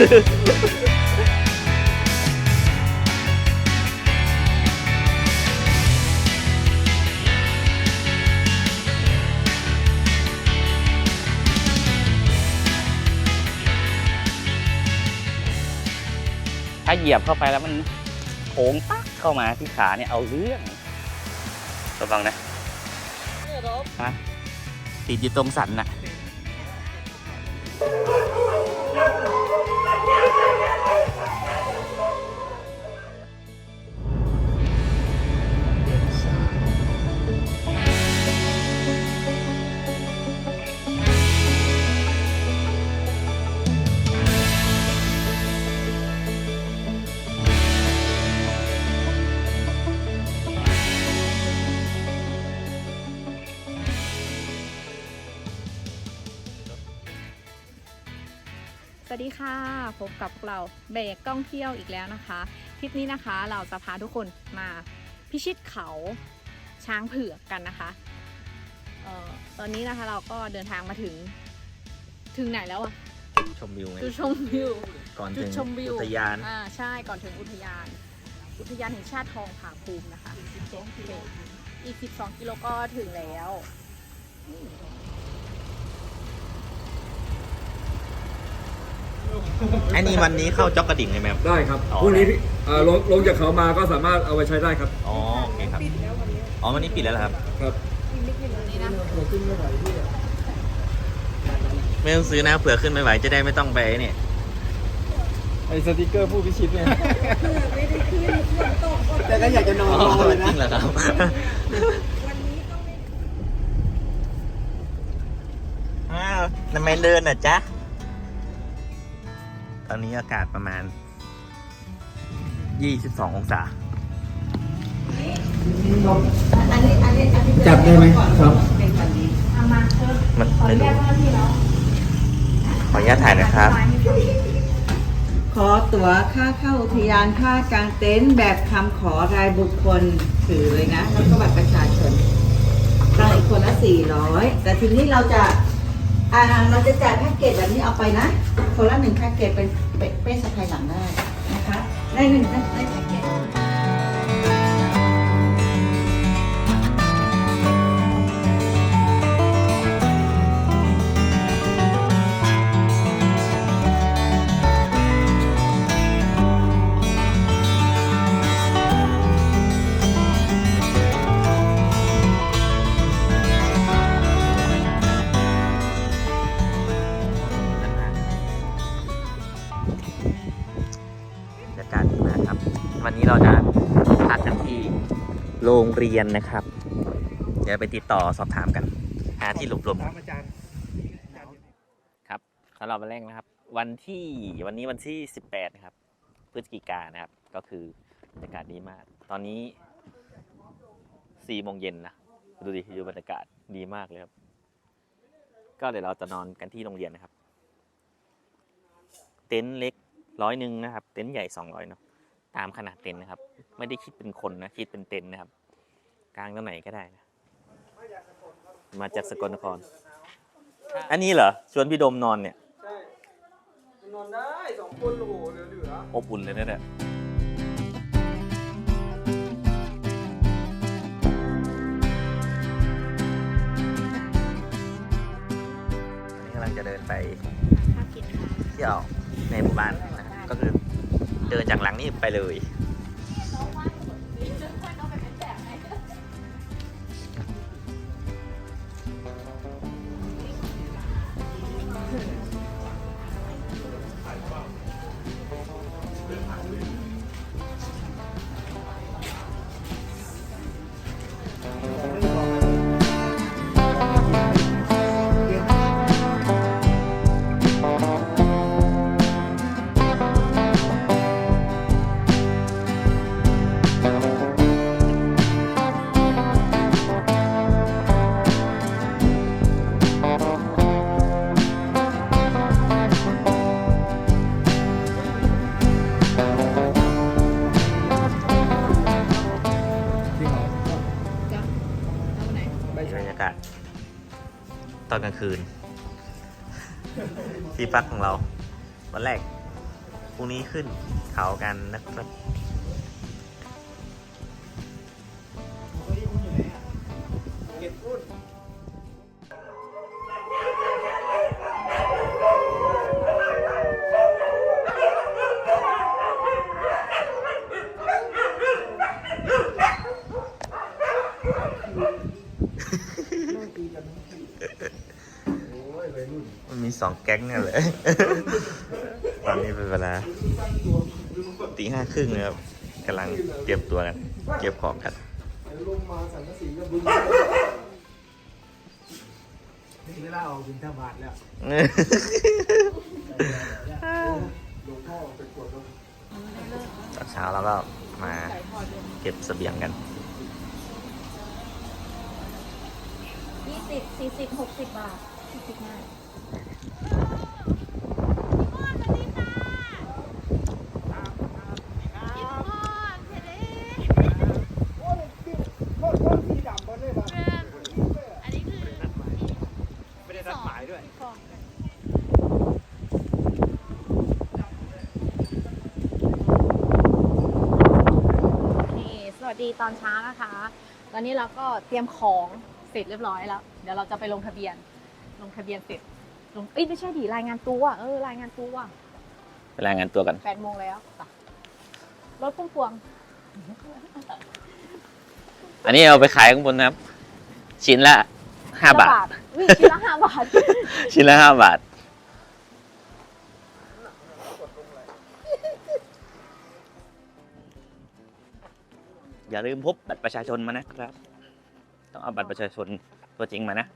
ถ้าเหยียบเข้าไปแล้วมันโค้งปักเข้ามาที่ขาเนี่ยเอาเรื่องระวังนะฮะติดอยู่ตรงสันน่ะ ดีค่ะ พบกับพวกเราเบรกกล้องเที่ยวอีกแล้วนะคะทริปนี้นะคะเราจะพาทุกคนมาพิชิตเขาช้างเผือกกันนะคะเอ่อตอนนี้นะคะเราก็เดินทางมาถึงถึงไหนแล้วอะชมวิวไงจุดชมวิวก่อนจุถึดงชมวิวอุทยานอ่าใช่ก่อนถึงอุทยาน อุทยานแห่งชาติทองผาภูมินะคะอีก 12กิโลก็ถึงแล้ว อันนี้วันนี้เข้าจ็อกกระดิ่งเลยไหมครับ ได้ครับอ๋อ พรุ่งนี้ที่เอ่อลงลงจากเขามาก็สามารถเอาไปใช้ได้ครับอ๋อโอเคครับ อ๋อวันนี้ปิดแล้วเหรอครับ ครับนี่นะไม่ต้องซื้อนะเผื่อขึ้นไม่ไหวจะได้ไม่ต้องไปเนี่ย ไอ้สติกเกอร์ผู้พิชิตเนี่ยแต่ก็อยากจะนอนอ๋อรอเลยจริงเหรนะอครับอ้าวทำไมเดินอะจ๊ะ ตอนนี้อากาศประมาณ 22 องศาจับได้ไหมครับมันไม่รู้ขออนุญาตถ่ายนะครับ ขอตั๋วค่าเข้าอุทยานค่ากางเต็นท์แบบคำขอรายบุคคลถือเลยนะ แล้วก็บัตรประชาชนตั้งอีกคนละสี่ร้อยแต่ทีนี้เราจะ อ่าเราจะจ่ายแพ็กเกจแบบนี้เอาไปนะคนละหนึ่งแพ็กเกจเป็นเป้สะพายหลังได้นะคะได้หนึ่งได้ได้แพ็ก รงเรียนนะครับ เดี๋ยวไปติดต่อสอบถามกัน หาที่หลบลมครับสำหรับวันแรกนะครับ วันที่วันนี้วันที่ 18นะครับ พฤศจิกายนนะครับ ก็คือบรรยากาศดีมาก ตอนนี้4โมงเย็นนะดูดิดูบรรยากาศดีมากเลยครับ ก็เดี๋ยวเราจะนอนกันที่โรงเรียนนะครับ เต็นท์เล็กร้อยหนึ่งนะครับ เต็นท์ใหญ่สองร้อยเนาะตามขนาดเต็นท์นะครับ ไม่ได้คิดเป็นคนนะ คิดเป็นเต็นท์นะครับ กลางตรงไหนก็ได้นะมาจากสกลนคร อันนี้เหรอชวนพี่โดมนอนเนี่ยใช่นอนได้สองคนโอ้โหเหลืออบอุ่นเลยนะเนี่ยอันนี้กำลังจะเดินไปภาพกินค่ะเที่ยวในหมู่บ้านนะครับก็คือเดินจากหลังนี้ไปเลย ตอนกลางคืน ที่พักของเรา วันแรกพรุ่งนี้ขึ้นเขากันนะครับ สองแก๊งเนี่ยเลย ตอนนี้เป็นเวลาตีห้าครึ่งนะครับกำลังเตรียมตัวกัน เก็บของกันลงมาสังกะสีก็บึ้งนี่เวลาออกบินทบาทแล้วหลวงพ่อไปกวดลงตอนเช้าเราก็มาเก็บเสบียงกันยี่สิบสี่สิบหกสิบบาทสี่สิบห้า โอ้ยพี่โคตรโคตรสีดำบนเลยป่ะ อันนี้คือ ไม่ได้รัดหมายด้วย นี่สวัสดี ตอนเช้านะคะ ตอนนี้เราก็เตรียมของเสร็จเรียบร้อยแล้ว เดี๋ยวเราจะไปลงทะเบียน ลงทะเบียนเสร็จ ลง เอ้ยไม่ใช่ดิรายงานตัวเออรายงานตัวไปรายงานตัวกันแปดโมงแล้วจ้ะรถพุ่มพวง อันนี้เอาไปขายข้างบนนะครับ ชิ้นละห้าบาทวิ่งชิ้นละห้าบาท ชิ้นละห้าบาท อย่าลืมพบบัตรประชาชนมานะครับ ต้องเอาบัตรประชาชนตัวจริงมานะ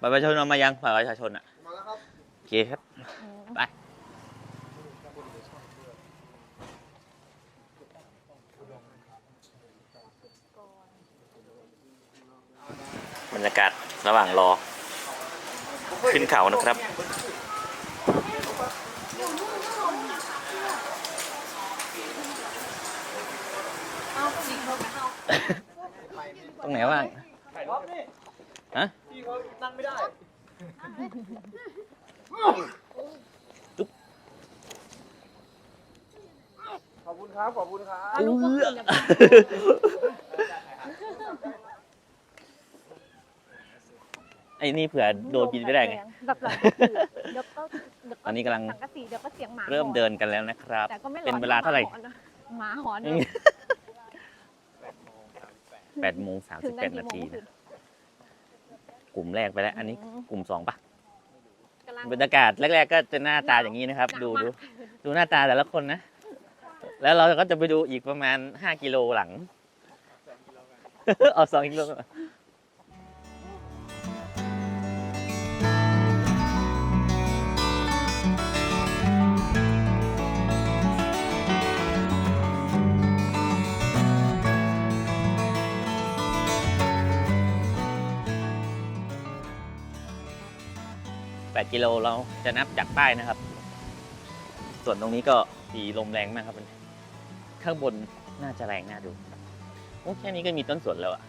บัตรประชาชนเอามายังบัตรประชาชนอะมาแล้วครับโอเคครับ ไปบรรยากาศระหว่างรอ ขึ้นเขานะครับ เอาสิเขาเอา ตรงไหนว่างครับนี่ฮะพี่เขานั่งไม่ได้ขอบคุณครับ ขอบคุณครับ เอาลูกก็ขึ้นกันไปไอ้นี่เผื่อโดนกินไม่ได้ไง แบบหลังเดี๋ยวก็เดี๋ยวตอนนี้กำลัง สังกะสีเดี๋ยวก็เสียงหมาเริ่มหอนเดินกันแล้วนะครับ แต่ก็ไม่เป็นร้อนเวลาเท่าไหร่ หมาหอนอืนะม แปดโมงสามสิบแปดนาทีนะกลุ่มแรกไปแล้ว อันนี้กลุ่มสองปะกบรรยากาศแรก ๆ ก็จะหน้าตาอย่างนี้นะครับ ดูดูดูหน้าตาแต่ละคนนะ แล้วเราก็จะไปดูอีกประมาณห้ากิโลหลัง เอาสองกิโลก่อน 8 กิโลเราจะนับจากใต้นะครับ ส่วนตรงนี้ก็สีลมแรงมากครับข้างบนน่าจะแรงน่าดูโอ้แค่นี้ก็มีต้นสวนแล้วอะ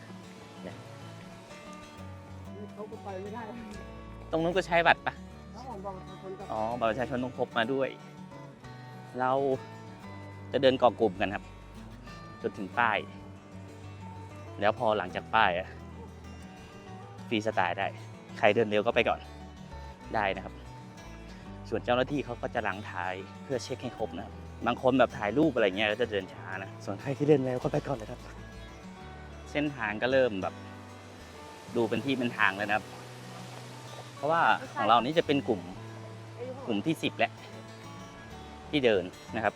เนี่ไตรงนู้นก็ใช้บัตรปะอ๋อบัตรประชาชนต้องพบมาด้วย เราจะเดินก่อกลุ่มกันครับ จนถึงป้าย แล้วพอหลังจากป้ายอะฟรีสไตล์ได้ ใครเดินเร็วก็ไปก่อน ได้นะครับ ส่วนเจ้าหน้าที่เขาก็จะหลังถ่ายเพื่อเช็คให้ครบนะครับบางคนแบบถ่ายรูปอะไรเงี้ยก็จะเดินช้านะส่วนใครที่เดินเร็วก็ไปก่อนเลยครับ เส้นทางก็เริ่มแบบ ดูเป็นที่เป็นทางแล้วนะครับ เพราะว่าของเรานี่จะเป็นกลุ่มกลุ่มที่สิบแล้วที่เดินนะครับ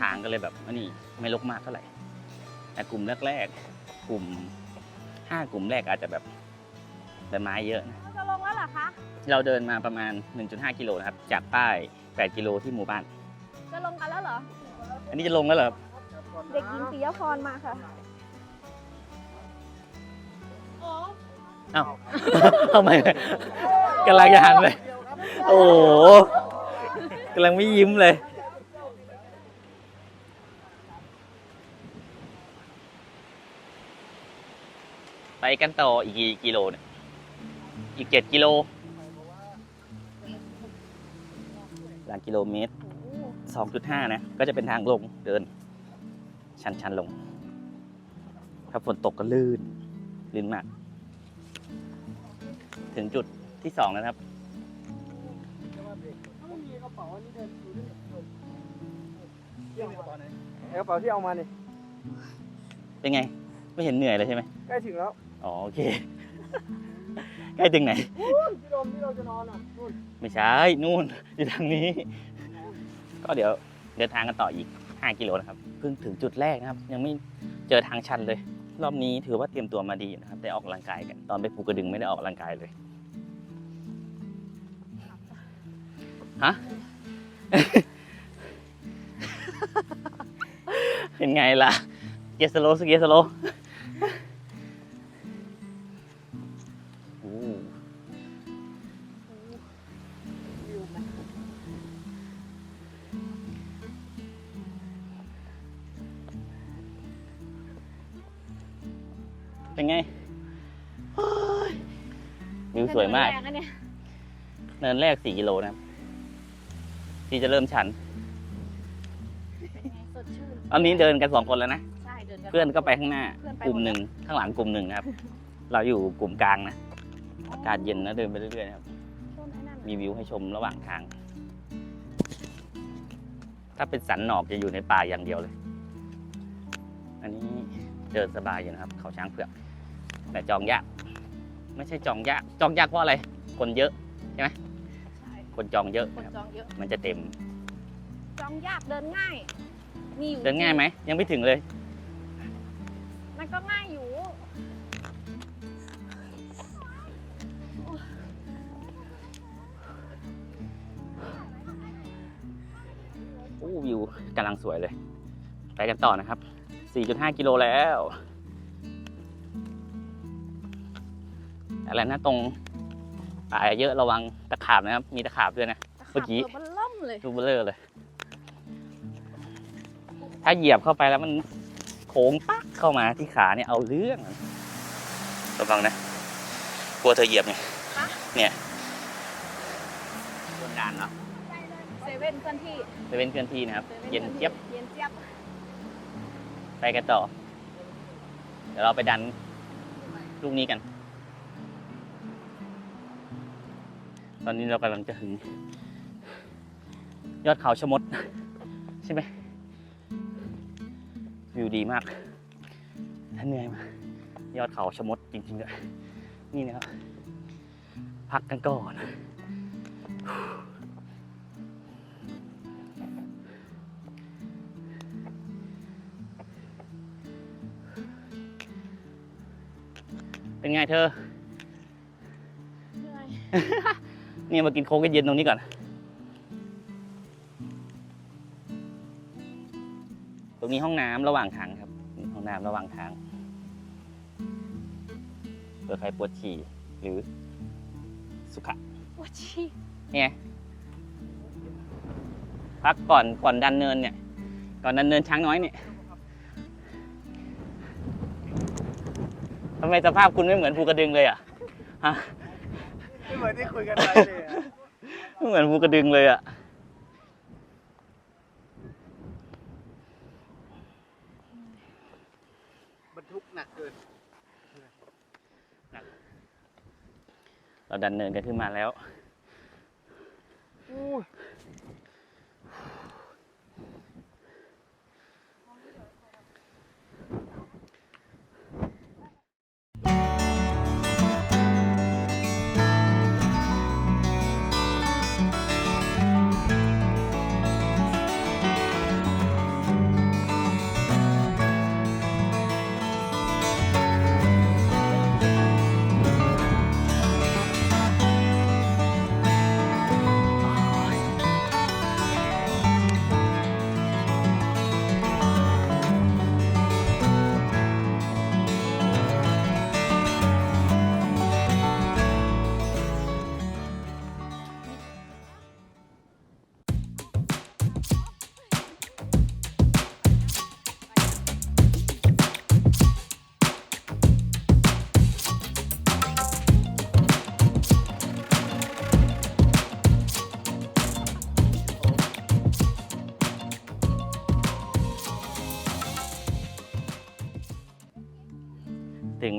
ทางก็เลยแบบอันนี้ไม่ลกมากเท่าไหร่แต่กลุ่มแรกๆกลุ่มห้ากลุ่มแรกอาจจะแบบใบไม้เยอะนะ จะลงแล้วเหรอคะ เราเดินมาประมาณ 1.5 กิโลนะครับ จากป้าย 8 กิโลที่หมู่บ้าน จะลงกันแล้วเหรอ อันนี้จะลงแล้วเหรอครับเด็กหญิงปิยพรมาค่ะ อ้าว ทำไมกำลังจะหันไปโอ้โหกำลังไม่ยิ้มเลย ไปกันต่ออีกกี่กิโลเนี่ย อีกเจ็ดกิโลหลังกิโลเมตร 2.5 นะ ก็จะเป็นทางลงเดิน ชันชันๆลง ถ้าฝนตกก็ลื่น ลื่นมาก ถึงจุดที่สองแล้วนะครับไม่มีกระเป๋าอันนี้เดินอยู่ด้วยเรื่องกระเป๋าไหนกระเป๋าที่เอามานี่เป็นไง ไม่เห็นเหนื่อยเลยใช่ไหมใกล้ถึงแล้ว อ๋อ โอเค ใกล้ถึงไหน ที่โดมที่เราจะนอนอะนู่นไม่ใช่ นู่น อยู่ทางนี้ ก็เดี๋ยวเดินทางกันต่ออีก 5 กิโลนะครับ เพิ่งถึงจุดแรกนะครับ ยังไม่เจอทางชันเลย รอบนี้ถือว่าเตรียมตัวมาดีนะครับ ได้ออกกำลังกายกัน ตอนไปภูกระดึงไม่ได้ออกกำลังกายเลย ฮะ เป็นไงล่ะเกียร์สโลว์สเกียร์สโล เนินแรกสี่กิโลนะครับ ที่จะเริ่มชัน เป็นไงสดชื่นตอนนี้เดินกันสองคนแล้วนะ ใช่เดินเพื่อนก็ไปข้างหน้า เพื่อนไปกลุ่มหมดหนึ่งข้างหลังกลุ่มหนึ่งนะครับ เราอยู่กลุ่มกลางนะอากาศเย็นนะเดินไปเรื่อยๆนะครับต้นไอ้นั่นมีวิวให้ชมระหว่างทาง ถ้าเป็นสันหนอกจะอยู่ในป่าอย่างเดียวเลย อันนี้เดินสบายอยู่นะครับ เขาช้างเผือก แต่จองยาก ไม่ใช่จองยาก จองยากเพราะอะไร คนเยอะใช่ คนจองเยอะคนนะครับจองเยอะ มันจะเต็ม จองยากเดินง่าย มีอยู่เดินง่ายไหม ยังไม่ถึงเลย มันก็ง่ายอยู่ โอ้วิวกำลังสวยเลย ไปกันต่อนะครับ 4.5 กิโลแล้ว อะไรนะตรง ป่าเยอะระวังตะขาบนะครับ มีตะขาบด้วยนะ เมื่อกี้ตะขาบตัวมันล่มเลยรูเบลเลอร์เลย ถ้าเหยียบเข้าไปแล้วมันโค้งปักเข้ามาที่ขาเนี่ยเอาเรื่องระวังนะ กลัวเธอเหยียบไงฮะเนี่ยบนดานเนาะเซเว่นเคลื่อนที่จะเป็นเคลื่อนที่นะครับซว่เย็นเจี๊ยบเย็นเจี๊ยบไปกันต่อ เดี๋ยวเราไปดันลูกนี้กัน ตอนนี้เรากำลังจะถึง ยอดเขาชะมด ใช่ไหมวิวดีมากถ้าเหนื่อยมายอดเขาชะมดจริงๆเลยนี่นะครับ พักกันก่อนเป็นไงเธอ เหนื่อย เนี่ยมากินโค้กเย็นๆตรงนี้ก่อน ตรงนี้ห้องน้ำระหว่างทางครับ ห้องน้ำระหว่างทางเผื่อใครปวดฉี่หรือ สุขะปวดฉี่เนี่ยพักก่อนก่อนดันเนินเนี่ย ก่อนดันเนินช้างน้อยเนี่ยทำไมสภาพคุณไม่เหมือนภูกระดึงเลยอะฮะ ไม่เหมือนที่คุยกันไปเลยอะไม่เหมือนภูกระดึงเลยอะ บรรทุกหนักเกิน เราดันเนินกันขึ้นมาแล้ว อู้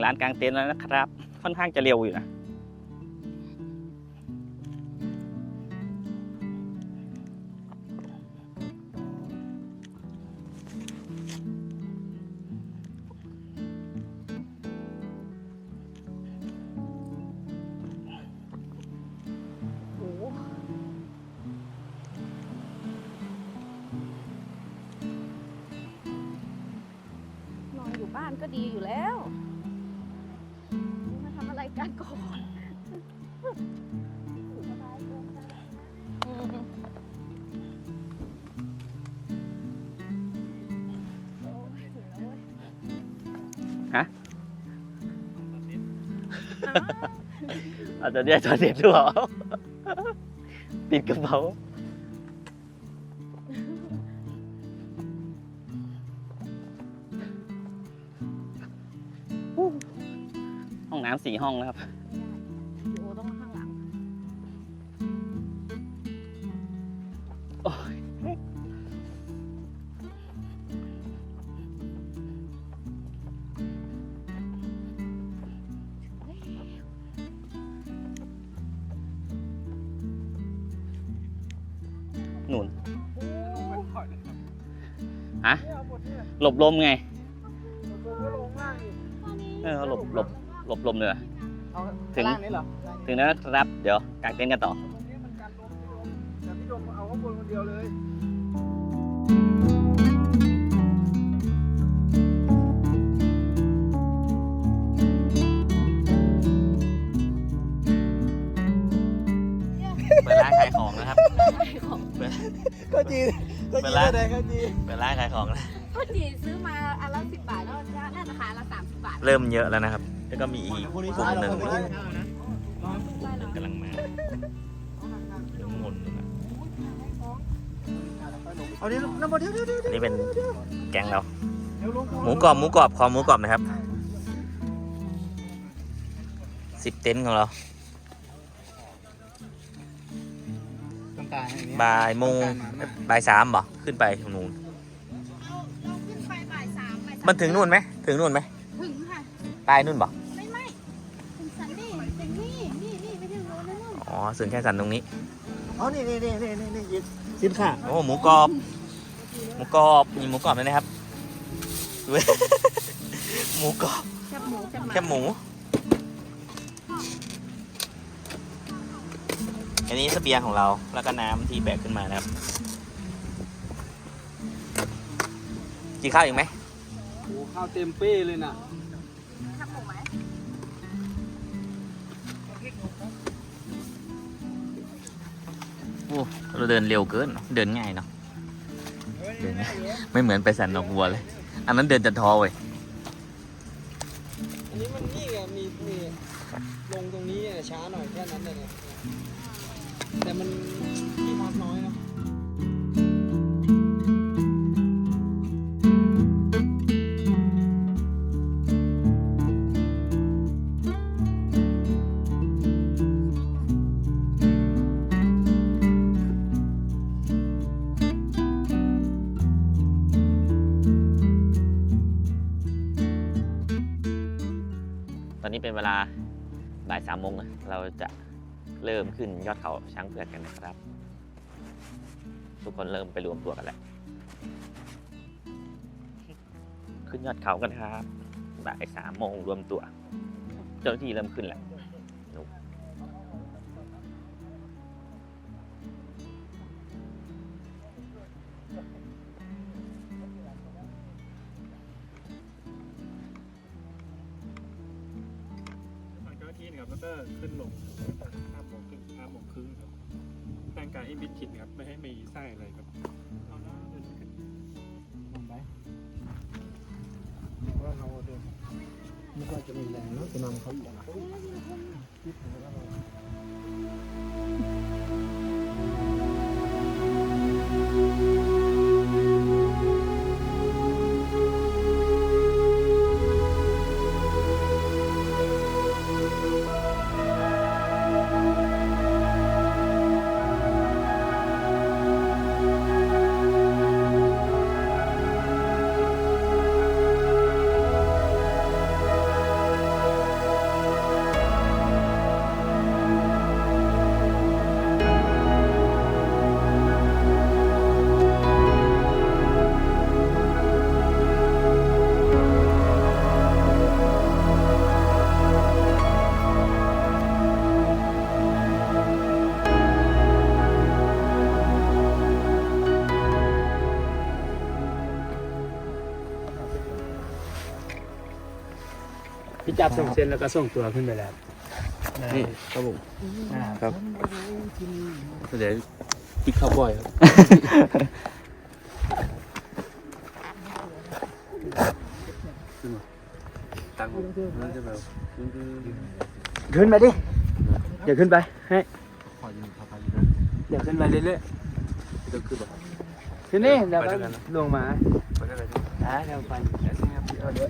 ร้านกลางเต็นท์แล้วนะครับ ค่อนข้างจะเร็วอยู่นะ นอนอยู่บ้านก็ดีอยู่แล้ว อาจจะได้ตอนเด็ดหรือเปล่าติดกระเป๋าห้องน้ำสี่ห้องนะครับ หลบลมไงเอาตัวก็ลงล่างอีกเออหลบหลบหลบลมเลยอะเอาถึงล่างนี้เหรอถึงนั้นนะครับเดี๋ยวกางเต็นท์กันต่อตรงนี้มันกันลมพี่ลมแต่พี่ลมเอาข้างบนคนเดียวเลยเปิดร้านขายของนะครับ ก็จี ก็เวจีลาแดงก็จีเปิดร้านขายของนะก็จีซื้อมาอันละสิบบาทแล้วน่าจะขายอันละสามสิบบาทเริ่มเยอะแล้วนะครับ แล้วก็มีอีกกลุ่มหนึ่งได้เหรอกำลังมาถึงหมุนนะเอาดิน้ำมันเดี๋ยวเดี๋ยวเดี๋ยวอันนี่เป็นแกงเรา เดี๋ยวลงหมูกรอบหมูกรอบคอหมูกรอบนะครับสิบเต็นท์ของเรา ต้องตายอย่างนี้บ่ายโมงบ่ายสามบ่ขึ้นไปตรงนู้นเราเราขึ้นไปบ่ายสามบ่ายสามมันถึงนู่นไหมถึงนู่นไหมถึงค่ะ ใต้นู่นบ่ไม่ไม่ถึงสันนี่ถึงนี่นี่นี่ไม่ถึงโน้นนะนู่นอ๋อถึงแค่สันตรงนี้อ๋อ นี่นี่นี่นี่นี่นี่ยินสินค้าโอ้หมูกรอบหมูกรอบมีหมูกรอบด้วยนะครับดูหมูกรอบแคบหมูแคบหมาแค่หมู อันนี้เสบียงของเราแล้วก็น้ำที่แบกขึ้นมานะครับกินข้าวอีกไหมโอ้ข้าวเต็มเป้เลยน่ะแคบหมูไหมโอ้เราเดินเร็วเกิน เดินง่ายเนาะเดินง่ายไม่เหมือนไปสันนอกวัวเลย อันนั้นเดินจะท้อเว้ยอันนี้มันนี่ไงมีมีลงตรงนี้เนี่ยช้าหน่อยแค่นั้นเลยเนี่ย แต่มันที่พักน้อยเนาะตอนนี้เป็นเวลาบ่ายสามโมงนะเราจะ เริ่มขึ้นยอดเขาช้างเผือกกันนะครับ ทุกคนเริ่มไปรวมตัวกันแล้วขึ้นยอดเขากันครับบ่ายสามโมงรวมตัว เจ้าหน้าที่เริ่มขึ้นแล้ว พี่จับส่งเส้นแล้วก็ส่งตัวขึ้นไปแล้วนี่ครับผมครับเดี๋ยวกินข้าวบ่อยครับตังค์มันจะแบบขึ้นไปดิเดี๋ยวขึ้นไปให้เดี๋ยวขึ้นไปเรื่อยก็คือแบบๆขึ้นนี่เดี๋ยวก็ลงมาไปได้เลยอ่าเดี๋ยวไปเอาเดี๋ยว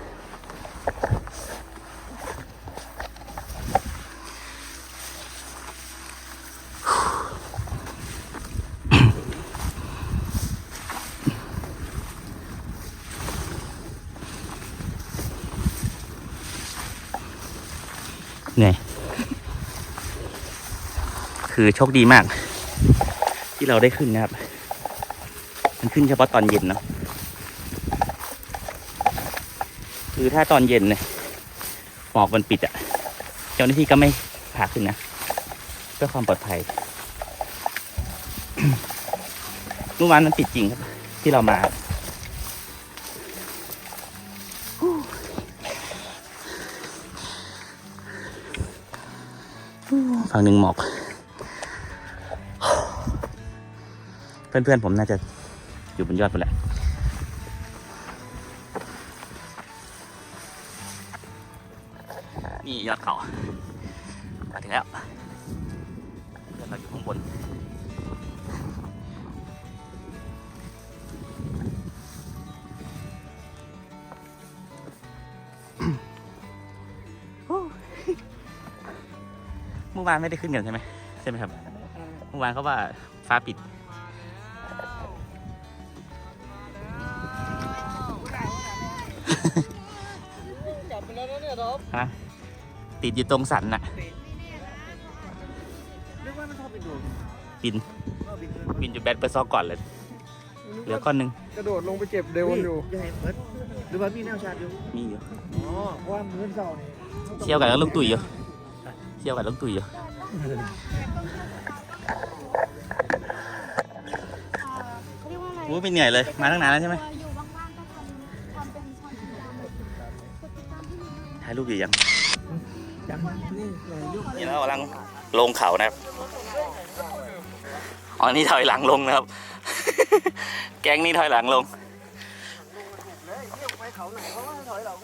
คือโชคดีมาก ที่เราได้ขึ้นนะครับ มันขึ้นเฉพาะตอนเย็นเนาะคือถ้าตอนเย็นเนี่ยหมอกมันปิดอะ่ะ เจ้าหน้าที่ก็ไม่พาขึ้นนะเพื่อความปลอดภัยเมื่อวานมันปิดจริงครับ ที่เรามาฝั่งหนึ่งหมอก เพื่อนๆผมน่าจะอยู่บนยอดไปแหละนี่ยอดเขามาถึงแล้วเพื่อนเราอยู่ข้างบนเมื่อวานไม่ได้ขึ้นกันใช่ไหมใช่ไหมครับเมื่อวานเขาว่าฟ้าปิด ติดอยู่ตรงสันน่ะนึกว่ามันชอบไปโดดบินเอาบินบินอยู่แบดเปอร์ซอกก่อนเลย เหลือก้อนหนึงกระโดดลงไปเก็บเดวอยู่ใหญ่เพิร์ดหรือว่ามีแนวชาร์จอยู่มีอยู่อ๋อเพราะว่ามื้อเสาร์นี่เที่ยวกันแล้วลูกตุยอยู่เที่ยวกันลูกตุยอยู่โอ้ยไม่เหนื่อยเลย มาตั้งนานแล้วใช่ไหมอยู่บ้างๆก็ทำทำเป็นช่องทางกดติดตามที่นี่ถ่ายรูปอยู่ยังยัง นี่ใหญ่ยุกนี่เรากำลังลงเขานะครับอ๋อนี่ถอยหลังลงนะครับ แก๊งนี่ถอยหลังลงไปเขาไหนเขาว่าถอยหลัง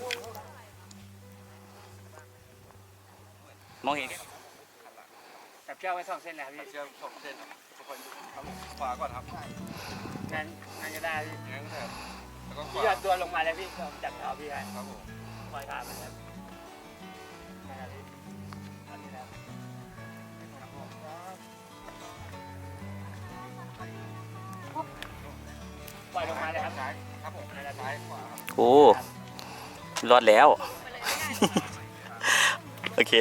มองเห็นจับเชือกไว้สองเส้นแล้วพี่เชือกสองเส้นทุกคนขวาก่อนครับงั้นงั้นจะได้พี่งั้นครับพี่หยอดตัวลงมาเลยพี่ผมจับเท้าพี่ให้ครับผมปล่อยขาไปครับ ล่อยลงมาเลยครับครับผมนั่นแหละซ้ายขวาโอ้รอดแล้ว โอเค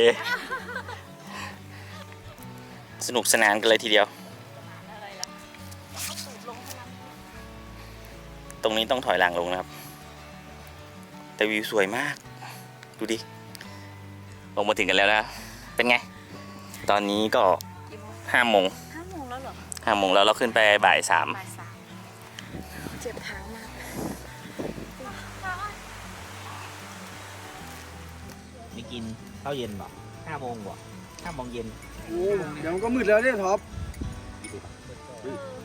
สนุกสนานกันเลยทีเดียว ตรงนี้ต้องถอยหลังลงนะครับ แต่วิวสวยมาก ดูดิ ลงมาถึงกันแล้วนะ เป็นไง ตอนนี้ก็ห้าโมงห้าโมงแล้วเหรอห้าโมงแล้วเราขึ้นไปบ่ายสาม กินข้าวเย็นบ่ห้าโมงบ่ห้าโมงเย็นโอ้เดี๋ยวมันก็มืดแล้วเนี่ยท็อป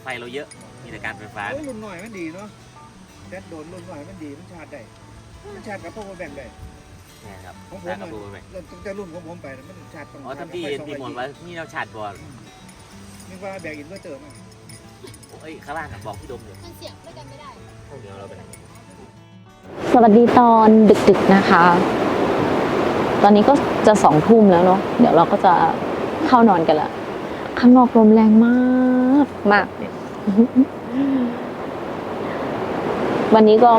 ไฟเราเยอะ มีแต่การไฟฟ้าเอ้ยรุ่นหน่อยมันดีเนาะแดดโดนรุ่นหน่อยมันดีมันชาร์จได้มันชาร์จกับพวกมาแบ่งได้นะครับของผมตาอะกระปูไปเริ่มตั้งแต่รุ่นของผมไปนะมันชาร์จอ๋อทำที่ที่หมดว่านี่เราฉาดบอลนึกว่าแบกอินเวอร์เตอร์มาเอ้ยข้างล่างอะบอกพี่ดมเลยมันเสียงด้วยกันไม่ได้เดี๋ยวเราไปไหนสวัสดีตอนดึกๆนะคะ ตอนนี้ก็จะสองทุ่มแล้วเนาะเดี๋ยวเราก็จะเข้านอนกันละข้างนอกลมแรงมากมาก วันนี้ก็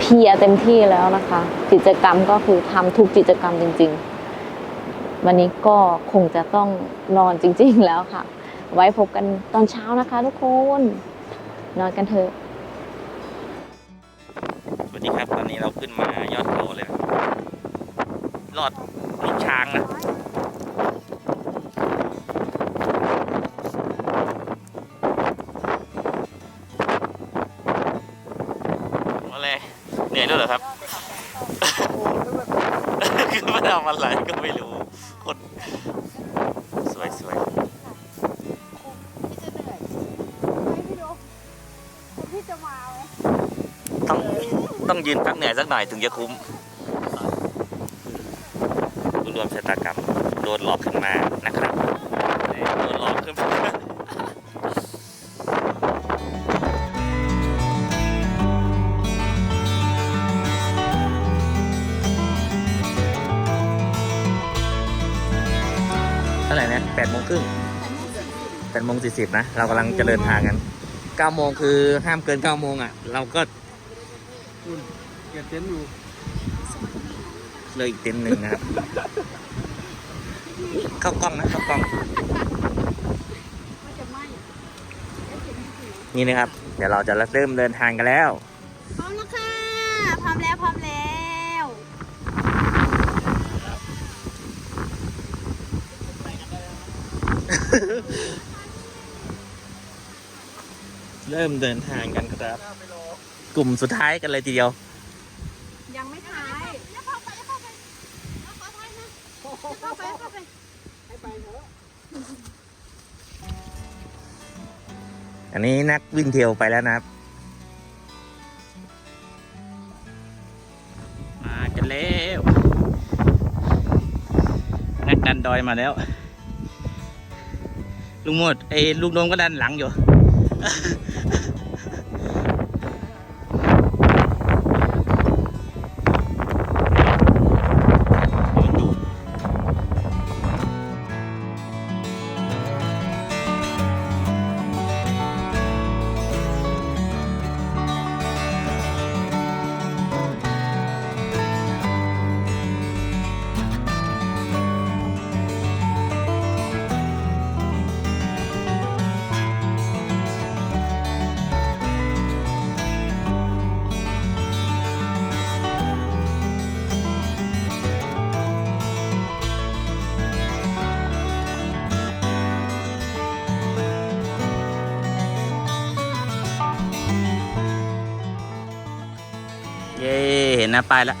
เพลียเต็มที่แล้วนะคะ กิจกรรมก็คือทำทุกกิจกรรมจริง ๆ วันนี้ก็คงจะต้องนอนจริง ๆ แล้วค่ะ ไว้พบกันตอนเช้านะคะ ทุกคน นอนกันเถอะสวัสดีครับ ตอนนี้เราขึ้นมายอดเขาเลย นะรอดลูกช้างนะอะไรเหนื่อยด้วยเหรอครับคือมาทำอะไรก็ไม่รู้คนสวยสวยต้องต้องยืนพักเหนื่อยสักหน่อยถึงจะคุ้ม รวมชะตากรรมโดนหลอกขึ้นมานะครับโดนหลอกขึ้นมาเท่าไหร่นะแปดโมงครึ่งแปดโมงสี่สิบนะ เรากำลังจะเดินทางกันเก้าโมงคือห้ามเกินเก้าโมงอะ เราก็เกียรเต็นท์อยู่ เลยอีกเต็นท์หนึ่งนะครับ เข้ากล้องนะเข้ากล้อง นี่นะครับ เดี๋ยวเราจะเริ่มเดินทางกันแล้ว พร้อมแล้วค่ะ พร้อมแล้วพร้อมแล้วเริ่มเดินทางกันครับ กลุ่มสุดท้ายกันเลยทีเดียว ยังไม่ท้ายอย่าเข้าไปอย่าเข้าไปอย่าเข้าไปนะอย่าเข้าไปอย่าเข้าไป อันนี้นักวิ่งเทรลไปแล้วนะครับ มากันแล้ว นักดันดอยมาแล้ว ลุงหมดไอ้ลุงโดมก็ดันหลังอยู่ หน้าป้ายแล้ว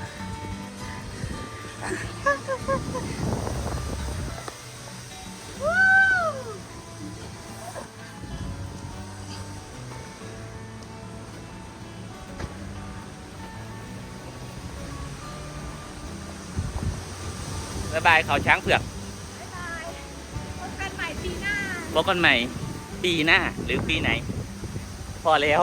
บ๊ายบายเขาช้างเผือก บ๊ายบายพบกันใหม่ปีหน้า พบกันใหม่ปีหน้าหรือปีไหน พอแล้ว